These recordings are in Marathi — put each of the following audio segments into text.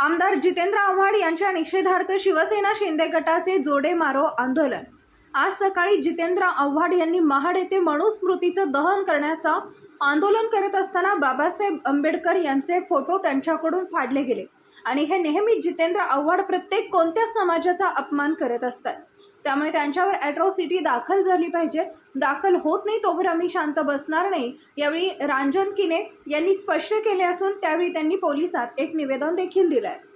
आमदार जितेंद्र आव्हाड यांच्या निषेधार्थ शिवसेना शिंदे गटाचे जोडे मारो आंदोलन. आज सकाळी जितेंद्र आव्हाड यांनी महाड येथे मनुस्मृतीचं दहन करण्याचा आंदोलन करत असताना बाबासाहेब आंबेडकर यांचे फोटो त्यांच्याकडून फाडले गेले. आणि हे नेहमीच जितेंद्र आव्हाड प्रत्येक कोणत्या समाजाचा अपमान करत असतात? त्यामुळे त्यांच्यावर ॲट्रॉसिटी दाखल झाली पाहिजे. दाखल होत नाही तोवर आम्ही शांत बसणार नाही. यावेळी रांजन किने यांनी स्पष्ट केले असून त्यावेळी त्यांनी पोलिसात एक निवेदन देखील दिलं आहे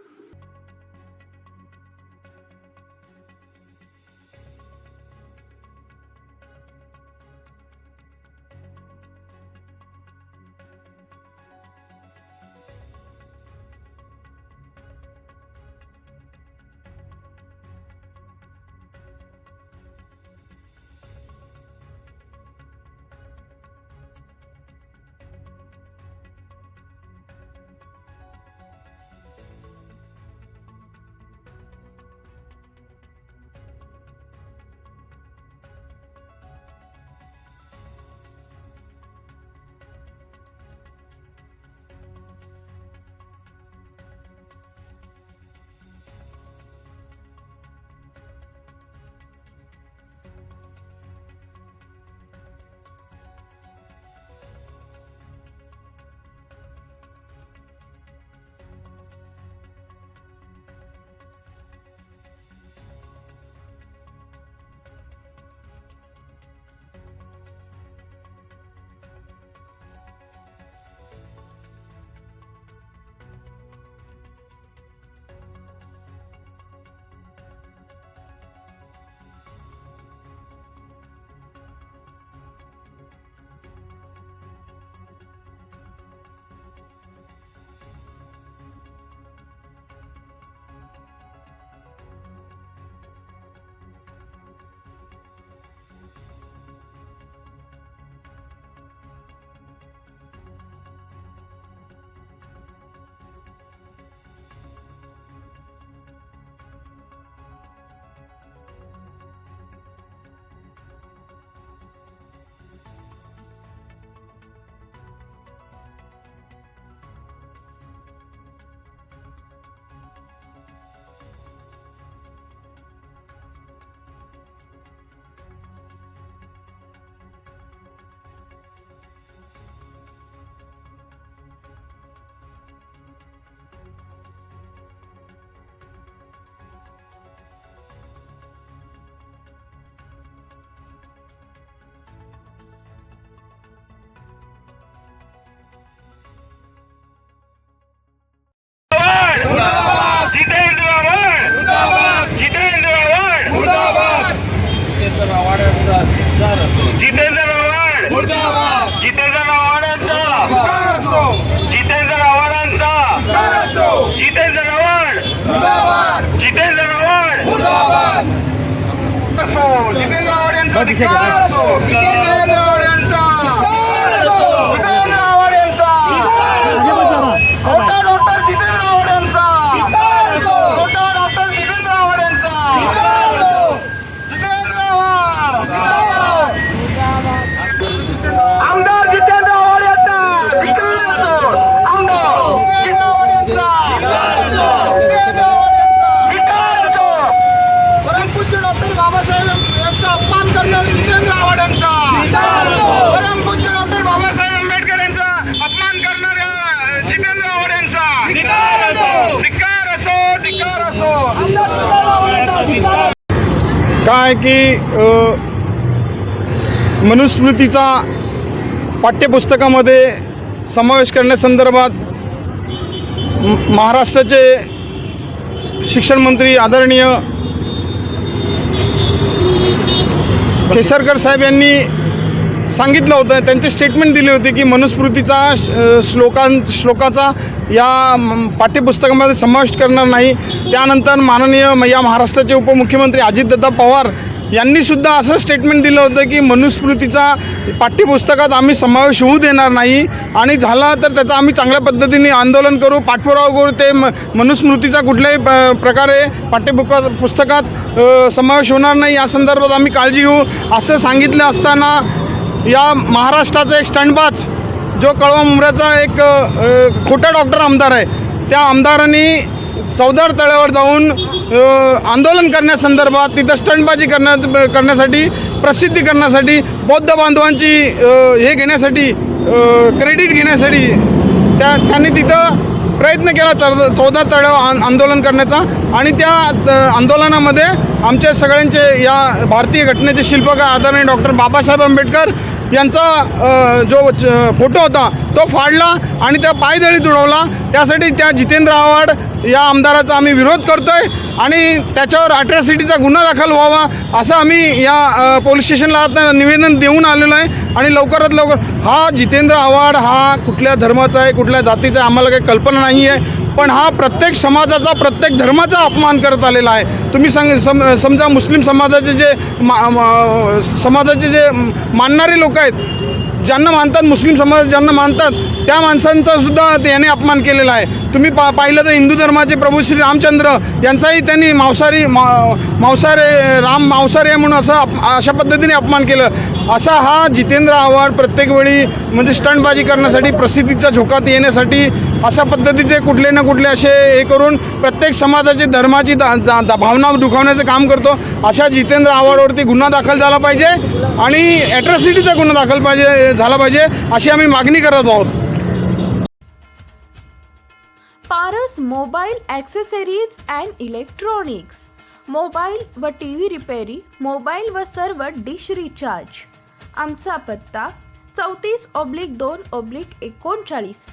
जितेंद्र आव्हाड यांचा धिक्कार असो. जितेंद्र आव्हाड यांचा जितेंद्र आव्हाड यांचा डॉक्टर डॉक्टर जितेंद्र आव्हाड यांचा डॉक्टर डॉक्टर जितेंद्र आव्हाड यांचा जितेंद्र आव्हाड आमदार जितेंद्र आव्हाड यांचा धिक्कार असो. आमदार जितेंद्र आव्हाड यांचा जितेंद्र आव्हाड यांचा धिक्कार असो. परमपूज्य डॉक्टर बाबासाहेब यांचा अपमान करणारे जितेंद्र आव्हाड यांचा परमपूज्य डॉक्टर बाबासाहेब आंबेडकर यांचा अपमान करणाऱ्या अ, जितेंद्र आव्हाड यांचा धिक्कार असो धिक्कार असो आहे की मनुस्मृतीचा पाठ्यपुस्तकामध्ये समावेश करण्यासंदर्भात महाराष्ट्राचे शिक्षण मंत्री आदरणीय केसरकर साहेब यांनी सांगितलं होतं त्यांचे स्टेटमेंट दिले होते की मनुस्मृतीचा श्लोकां श्लोकाचा या पाठ्यपुस्तकामध्ये समाविष्ट करणार नाही. त्यानंतर माननीय म- या महाराष्ट्राचे उपमुख्यमंत्री अजितदत्ता पवार यांनी सुद्धा असं स्टेटमेंट दिलं होतं की मनुस्मृतीचा पाठ्यपुस्तकात आम्ही समावेश होऊ देणार नाही आणि झाला तर त्याचा आम्ही चांगल्या पद्धतीने आंदोलन करू पाठपुरावा करू. ते म मनुस्मृतीचा कुठल्याही प प्रकारे पाठ्यपुका पुस्तकात समावेश होणार नाही. या संदर्भात आम्ही काळजी घेऊ. असं सांगितलं असताना या महाराष्ट्राचा एक स्टँडबाच जो कळवा मुंबऱ्याचा एक खोटा डॉक्टर आमदार आहे त्या आमदारांनी चौदार तळ्यावर जाऊन आंदोलन करण्यासंदर्भात तिथं स्टंटबाजी करण्या करण्यासाठी प्रसिद्धी करण्यासाठी बौद्ध बांधवांची हे घेण्यासाठी क्रेडिट घेण्यासाठी त्या त्यांनी तिथं प्रयत्न केला चौदा चौदा तळ्यावर आंदोलन करण्याचा. आणि त्या आंदोलनामध्ये आमच्या सगळ्यांचे या भारतीय घटनेचे शिल्पकार आदरणीय डॉक्टर बाबासाहेब आंबेडकर यांचा जो च- फोटो होता तो फाडला आणि त्या पायदळीत उडवला त्यासाठी त्या जितेंद्र आव्हाड या आमदाराचा आम्ही विरोध करतोय आणि त्याच्यावर अट्रॅसिटीचा गुन्हा दाखल व्हावा असं आम्ही या पोलीस स्टेशनला आता निवेदन देऊन आलेलो आहे आणि लवकरात लवकर हा जितेंद्र आव्हाड हा कुठल्या धर्माचा आहे कुठल्या जातीचा आहे आम्हाला काही कल्पना नाही आहे पण हा प्रत्येक समाजाचा प्रत्येक धर्माचा अपमान करत आलेला आहे. तुम्ही सांग सम समजा मुस्लिम समाजाचे जे मा मा- समाजाचे जे मानणारे लोक आहेत ज्यांना मानतात मुस्लिम समाज ज्यांना मानतात त्या माणसांचा सुद्धा त्याने अपमान केलेला आहे. तुम्ही पा पाहिलं तर हिंदू धर्माचे प्रभू श्री रामचंद्र यांचाही त्यांनी मांसाहारी मा मांसाहारे राम मांसाहारी आहे म्हणून असं अशा पद्धतीने अपमान केलं. असा हा जितेंद्र आव्हाड प्रत्येक वेळी म्हणजे स्टंटबाजी करण्यासाठी प्रसिद्धीच्या झोकात येण्यासाठी अशा पद्धतीचे कुठले ना कुठले असे हे करून प्रत्येक समाजाची धर्माची दा, जा, दा, भावना दुखावण्याचं काम करतो. अशा जितेंद्र आव्हाडवरती गुन्हा दाखल झाला पाहिजे आणि ॲट्रॉसिटीचा गुन्हा दाखल पाहिजे झाला पाहिजे अशी आम्ही मागणी करत आहोत. Paras mobile accessories and electronics mobile व टी व्ही रिपेरी मोबाईल व सर्व डिश रिचार्ज आमचा पत्ता चौतीस ऑब्लिक दोन ऑब्लिक एकोणचाळीस.